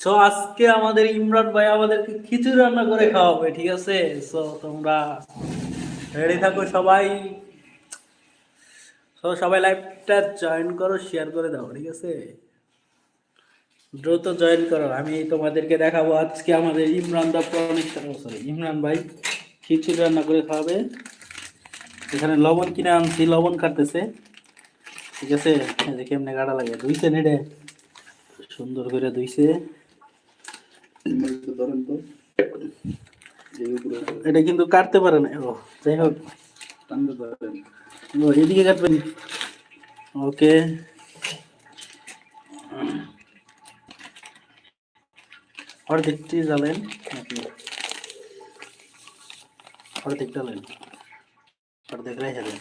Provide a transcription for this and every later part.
তো আজকে আমাদের ইমরান ভাই আমাদেরকে খিচুড়ি রান্না করে খাওয়াবে, ঠিক আছে? তো তোমরা রেডি থাকো সবাই? তো সবাই লাইভটা জয়েন করো শেয়ার করে দাও, ঠিক আছে? দ্রুত জয়েন করো, আমি তোমাদেরকে দেখাবো আজকে আমাদের ইমরান দা অনেক ইমরান ভাই খিচুড়ি রান্না করে খাওয়াবে। এখানে লবণ কিনে আনছি, লবণ কাটতেছে ঠিক আছে? কেমনে কাটা লাগে, ধুইছে নেড়ে। সুন্দর করে ধুইছে। এটা কিন্তু কাটতে পারে না। ও, যাই হোক। টানতে ধরেন ও, এদিকে কাটবেন ওকে। অর্ধেকটি জ্বালেন। অর্ধেক জ্বালেন। অর্ধেক রেখে দেন।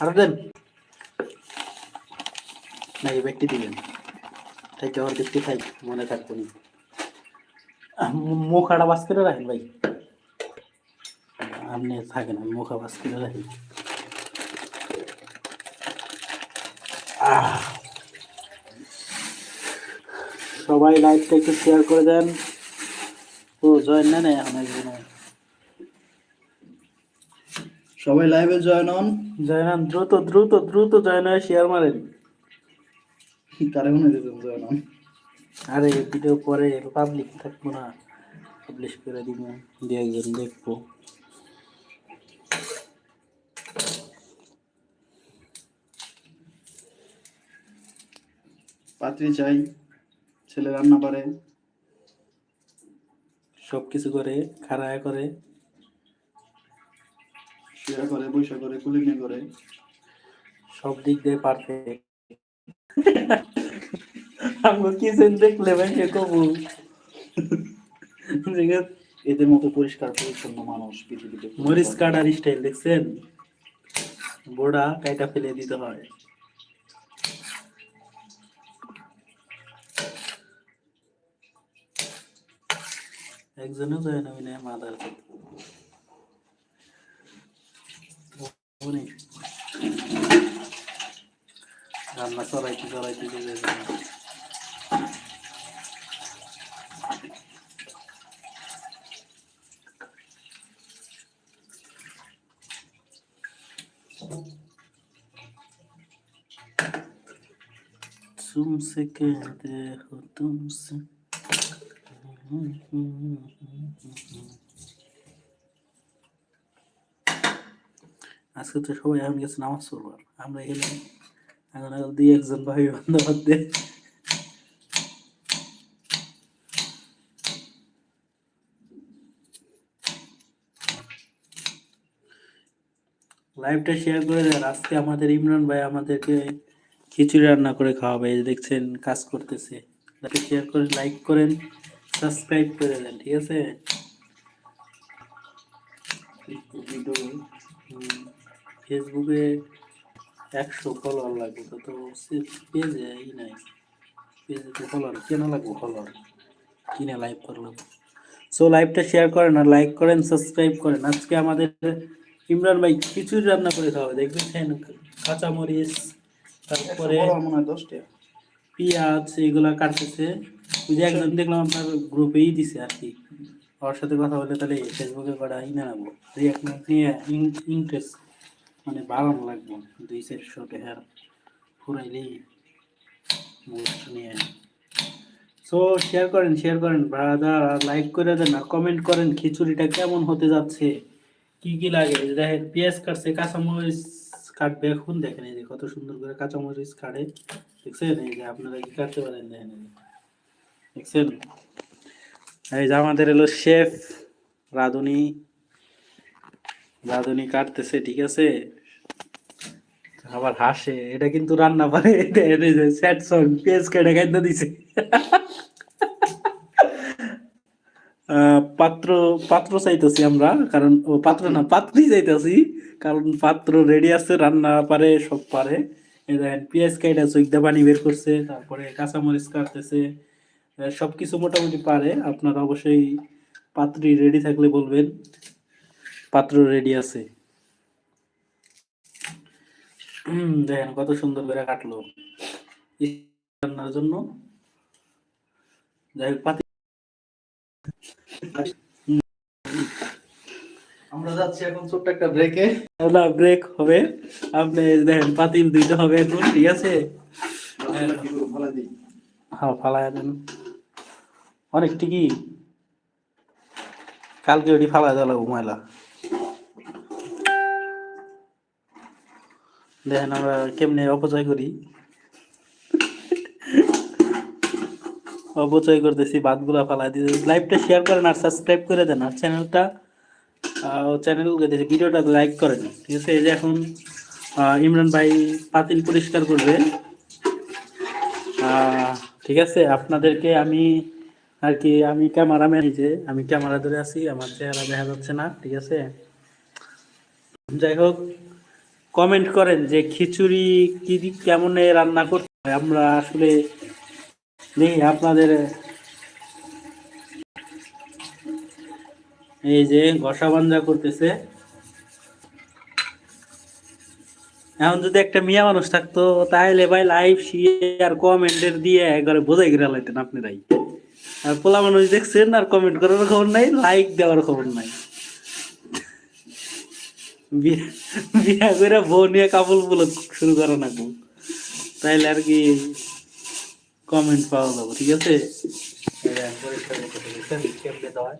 আরও দেন। নাকি ব্যক্তি দিবেন তাই অর্ধেকটি খাই, মনে থাকব নি। মুখ আড়া বাস করে রাখেন ভাই। আপনি থাকেন আমি মুখ আবাস করে রাখি। সবাই লাইভটা একটু শেয়ার করে দেন। ও জয়েন না না এখন একজন সবাই লাইভে জয়েন হন জয়েন হন, দ্রুত দ্রুত দ্রুত জয়েন হয়ে শেয়ার মারেন। কারে দিতেন জয়েন হন আরে ভিডিও পরে পাবলিক থাকব না। পাবলিশ করে দিব দু একজন দেখব। পাত্রী চাই ছেলে রান্না পারে সব কিছু করে খাড়ায় করে। শুয়ে করে বৈশা করে কুলিনে করে। সব দিক দিয়ে পারফেক্ট আমরা কিচেন দেখলে ভাই? সে কবু এদের মতো পরিষ্কার পরিচ্ছন্ন মানুষ পৃথিবীতে মরিচ কাটার স্টাইল দেখছেন? বোড়া কাইটা ফেলে দিতে হয়। একজনও যায় না মিনে মাদার রান্না চড়াইতে চড়াইতে तुमसे कहते हो तुमसे আজকে তো সবাই এখন গেছে নামাজ পড়বার আমরা গেলাম এখন এখন দুই একজন ভাই বান্ধব লাইভটা শেয়ার করে দেন। আজকে আমাদের ইমরান ভাই আমাদেরকে খিচুড়ি রান্না করে খাওয়াবে। দেখছেন, কাজ করতেছে। শেয়ার করে লাইক করেন সাবস্ক্রাইব করে দেন, ঠিক আছে? ফেসবুকে একশো ফলোয়ার লাগবে। তো তো পেজে ই নাই। পেজে তো ফলোয়ার কেন লাগবে ফলোয়ার কিনে লাইভ করলাম। সো লাইভটা শেয়ার করেন আর লাইক করেন সাবস্ক্রাইব করেন। আজকে আমাদের ইমরান ভাই খিচুড়ি রান্না করে খাওয়াবে দেখবেন কাঁচামরিচ তারপরে পেঁয়াজ এগুলা কাটতেছে। ওই যে একজন দেখলাম আপনার গ্রুপেই দিছে আর কি। ওর সাথে কথা বলে তাহলে ফেসবুকে করা ই না নেব। রিয়াক্ট নিয়ে ইন্টারেস্ট মানে বাড়ানো লাগবে। দুই চারশো টাকার ফুরাইলেই বুস্ট নিয়ে। সো শেয়ার করেন শেয়ার করেন। ব্রাদার আর লাইক করে দেন আর কমেন্ট করেন খিচুড়িটা কেমন হতে যাচ্ছে। কি কি লাগে? দেখেন, পেঁয়াজ কাটছে, কাঁচামরিচ কাটবে। এখন দেখেন এই যে কত সুন্দর করে কাঁচামরিচ কাটে। দেখছেন? এই যে আপনারা কি কাটতে পারেন? দেখেন। দেখছেন? এই যে আমাদের এলো শেফ রাধুনি। রাধুনি কাটতেছে, ঠিক আছে? আবার হাসে। এটা কিন্তু রান্না পারে। স্যাড সং, পেঁয়াজ কেটে খাইতে দিছে। পাত্র পাত্র চাইতেছি আমরা কারণ ও পাত্র না পাত্রই চাইতেছি কারণ পাত্র রেডি আছে রান্না পারে সব পারে। দেখেন পেঁয়াজ কাইটা চৈকদা পানি বের করছে তারপরে কাঁচামরিচ কাটতেছে আহ, সবকিছু মোটামুটি পারে। আপনারা অবশ্যই পাত্রী রেডি থাকলে বলবেন পাত্র রেডি আছে। দেখেন কত সুন্দর করে কাটলো। রান্নার জন্য। যাই হোক আমরা যাচ্ছি এখন ছোট্ট একটা ব্রেকে না ব্রেক হবে। আপনি দেখেন পাতিল দুইটা হবে এখন ঠিক আছে? হ্যাঁ ফালায় দেন। অনেক ঠিকই। কালকে ওটি ফালায় দেওয়া লাগবো ময়লা। দেখেন আমরা কেমনে অপচয় করি। অপচয় করতেছি, বাদগুলা ফালাই দিয়ে লাইভটা শেয়ার করেন আর সাবস্ক্রাইব করে দেন আর চ্যানেলটা চ্যানেল ভিডিওটা লাইক করেন। ঠিক আছে? এই যে এখন ইমরান ভাই পাতিল পরিষ্কার করবে। ঠিক আছে? আপনাদেরকে আমি আর কি, আমি ক্যামেরাম্যান যে, আমি ক্যামেরা ধরে আছি, আমার চেহারা দেখা যাচ্ছে না, ঠিক আছে? যাই হোক কমেন্ট করেন যে খিচুড়ি কি, কেমন রান্না করতে হয়? আমরা আসলে দেখি আপনাদের এই যে ঘষা বাঞ্জা করতেছে। এখন যদি একটা মিয়া মানুষ থাকতো তাহলে ভাই লাইভ শেয়ার কমেন্টের দিয়ে একবারে বোঝাই গিরা লাইতেন আপনারাই। আর পোলা মানুষ দেখছেন আর কমেন্ট করার খবর নাই লাইক দেওয়ার খবর নাই। বিয়া- করে বউ নিয়ে কাপল বুলক শুরু করা না তাইলে আর কি কমেন্ট পাওয়া যাবো ঠিক আছে এই যে পরিষ্কার করে দিয়েছেন, কেমনে দেওয়া হয়।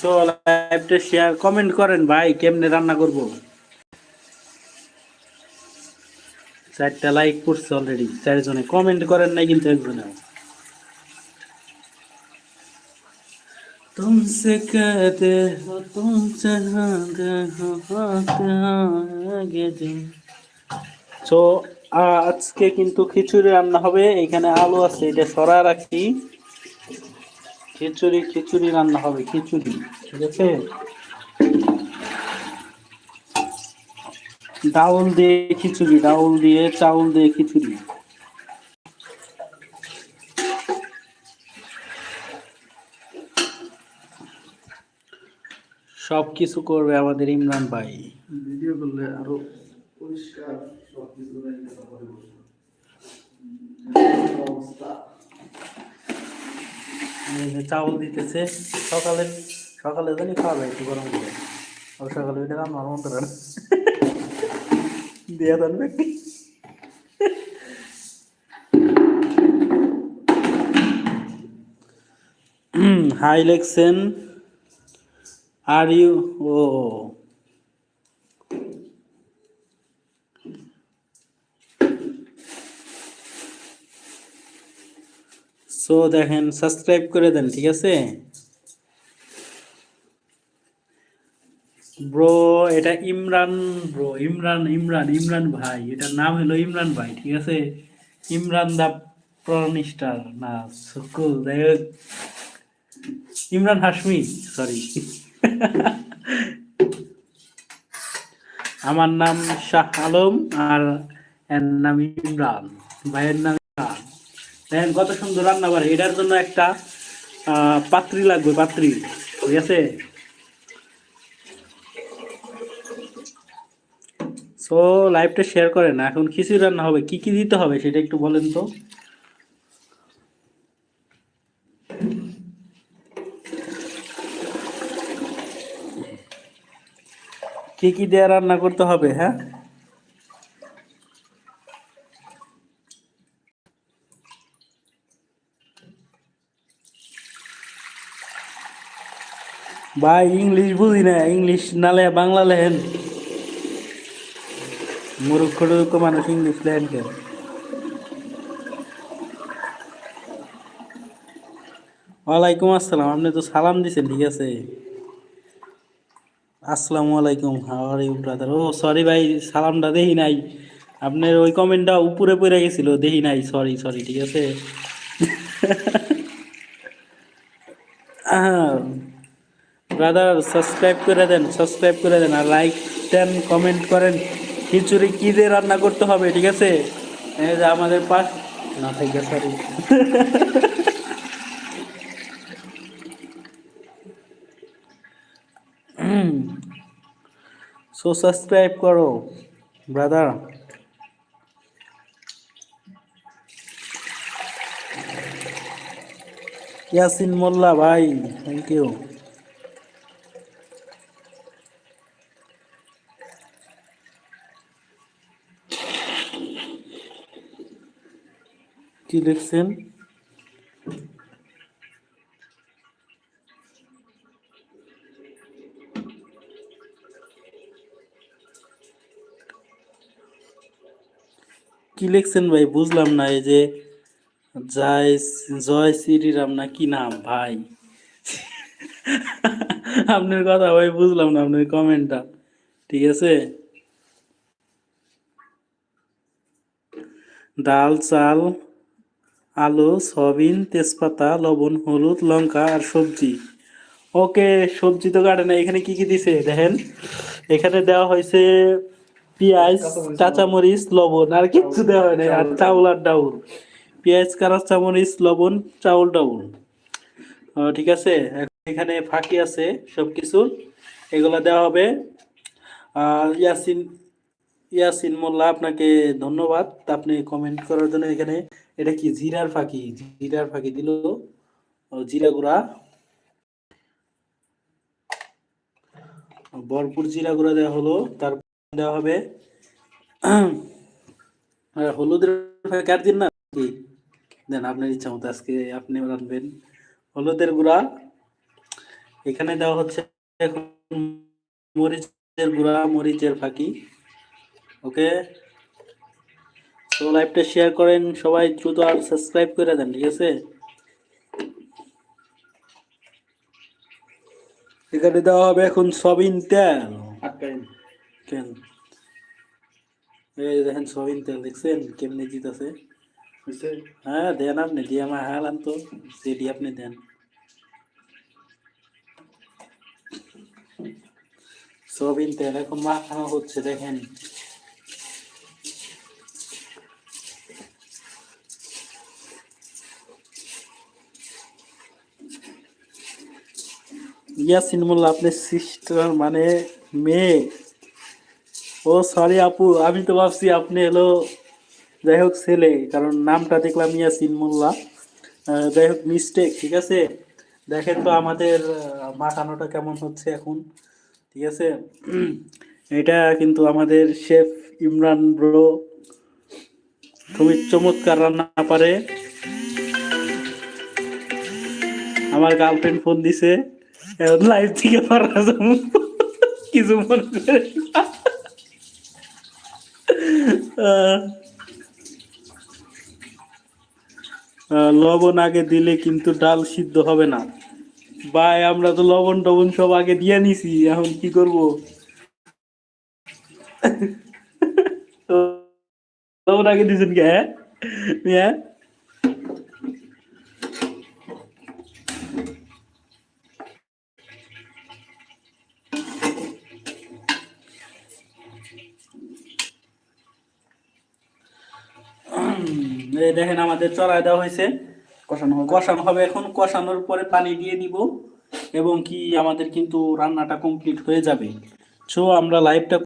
সো লাইভটা শেয়ার কমেন্ট করেন ভাই কেমনে রান্না করব চারটা লাইক করছে অলরেডি চারজনে কমেন্ট করেন নাই কিন্তু একজনে तुमसे कहते हो तुम चाहते हो आगे दिन সো আজকে কিন্তু খিচুড়ি রান্না হবে। এখানে আলু আছে, এটা সরা রাখি। খিচুড়ি খিচুড়ি রান্না হবে, খিচুড়ি, ঠিক আছে? ডাউল দিয়ে খিচুড়ি, ডাউল দিয়ে চাউল দিয়ে খিচুড়ি। সব কিছু করবে আমাদের ইমরান ভাই। ভিডিও করলে আরও চাউল দিতেছে, সকালে সকালে জানি খাওয়াবে একটু গরম করে। আর সকালে ওইটা রান্নার মতো রান্না দিয়ে দেন নাকি হাই লেখছেন, আর ইউ ও। সো দেখেন সাবস্ক্রাইব করে দেন, ঠিক আছে? ব্রো এটা ইমরান ব্রো ইমরান ইমরান ইমরান ভাই। এটার নাম হলো ইমরান ভাই, ঠিক আছে? ইমরান দা প্রনিস্টার না সুকুল যাই হোক। ইমরান হাসমি সরি আমার নাম শাহ আলম আর এর নাম ইমরান। ভাইয়ের নাম দেখেন কত সুন্দর রান্না পারে এটার জন্য একটা পাত্রী লাগবে, পাত্রী। ঠিক আছে? সো লাইভটা শেয়ার করেন। এখন খিচুড়ি রান্না হবে। কি কি দিতে হবে সেটা একটু বলেন তো। কি কি দিয়ে রান্না করতে হবে হ্যাঁ? ভাই ইংলিশ বুঝি না ইংলিশ নালে বাংলা লেহেন। মূর্খ টুরুক্ষ মানুষ ইংলিশ লেহেন কেন? ওয়ালাইকুম আসসালাম, আপনি তো সালাম দিছেন, ঠিক আছে? আসসালামু আলাইকুম how are you brother O sorry ভাই, সালামটা দেখি নাই। আপনার ওই কমেন্টটা উপরে পড়ে গেছিল দেখি নাই সরি সরি ঠিক আছে? ব্রাদার সাবস্ক্রাইব করে দেন সাবস্ক্রাইব করে দেন আর লাইক দেন কমেন্ট করেন। খিচুড়ি কী দিয়ে রান্না করতে হবে, ঠিক আছে? আমাদের পাশ না থাকবে সরি সো সাবস্ক্রাইব করো ব্রাদার ইয়াসিন মোল্লা, ভাই থ্যাংক ইউ কি লিখছেন? কি লিখছেন ভাই? বুঝলাম না, এই যে জয় জয় শ্রীরাম না কি নাম, ভাই? আপনার কথা ভাই, বুঝলাম না আপনার কমেন্টটা, ঠিক আছে? ডাল চাল আলু, সয়াবিন, তেজপাতা, লবণ, হলুদ, লঙ্কা আর সবজি। ওকে, সবজি তো কাটে না এখানে কি কি দিছে? দেখেন, এখানে দেওয়া হয়েছে পেঁয়াজ, কাঁচামরিচ, লবণ। আর কিচ্ছু দেওয়া হয় আর চাউল আর ডাউল। পেঁয়াজ, কাঁচামরিচ, লবণ, চাউল, ডাউল। ঠিক আছে? এখানে ফাঁকি আছে সব সবকিছু। এগুলা দেওয়া হবে। আর ইয়াসিন ইয়াসিন মোল্লা আপনাকে ধন্যবাদ। আপনি কমেন্ট করার জন্য এখানে এটা কি জিরার ফাঁকি? জিরার ফাঁকি দিল জিরা গুঁড়া। ভরপুর জিরা গুঁড়া দেওয়া হলো, তারপর দেওয়া হবে হলুদের ফাঁকি। আর দিন না? কি? দেন, আপনার ইচ্ছা মতো আজকে আপনি রাখবেন হলুদের গুঁড়া। এখানে দেওয়া হচ্ছে এখন মরিচের গুঁড়া, মরিচের ফাঁকি। ওকে? তো লাইভটা শেয়ার করেন সবাই দ্রুত আর সাবস্ক্রাইব করে দেন ঠিক আছে? এখানে দেওয়া হবে এখন সবিন তেল। কেন? এই দেখেন সবিন তেল দেখছেন? কেমনে জিতাছে হ্যাঁ দেন আপনি দিয়ে আমার হালান তো সেটি আপনি দেন। সবিন তেল এখন মাখানো হচ্ছে দেখেন। ইয়াসিন মোল্লা আপনি সিস্টার মানে মেয়ে। ও সরি আপু, আমি তো ভাবছি আপনি এলো যাই হোক ছেলে, কারণ নামটা দেখলাম ইয়াসিন মোল্লা যাই হোক মিস্টেক ঠিক আছে? দেখেন তো আমাদের মাখানোটা কেমন হচ্ছে এখন, ঠিক আছে? এটা কিন্তু আমাদের শেফ ইমরান ব্রো খুবই চমৎকার রান্না পারে। আমার গার্লফ্রেন্ড ফোন দিছে। লাইভ থেকে পারা কিছু মনে করে লবণ আগে দিলে কিন্তু ডাল সিদ্ধ হবে না। ভাই আমরা তো লবণ টবণ সব আগে দিয়ে নিছি, এখন কি করব? লবণ আগে দিয়েছেন কে হ্যাঁ হ্যাঁ এই দেখেন আমাদের চড়াই দেওয়া হয়েছে। কষানো হবে। কষানো হবে এখন। কষানোর পরে পানি দিয়ে দিব এবং কি আমাদের কিন্তু রান্নাটা কমপ্লিট হয়ে যাবে। সো আমরা লাইভটা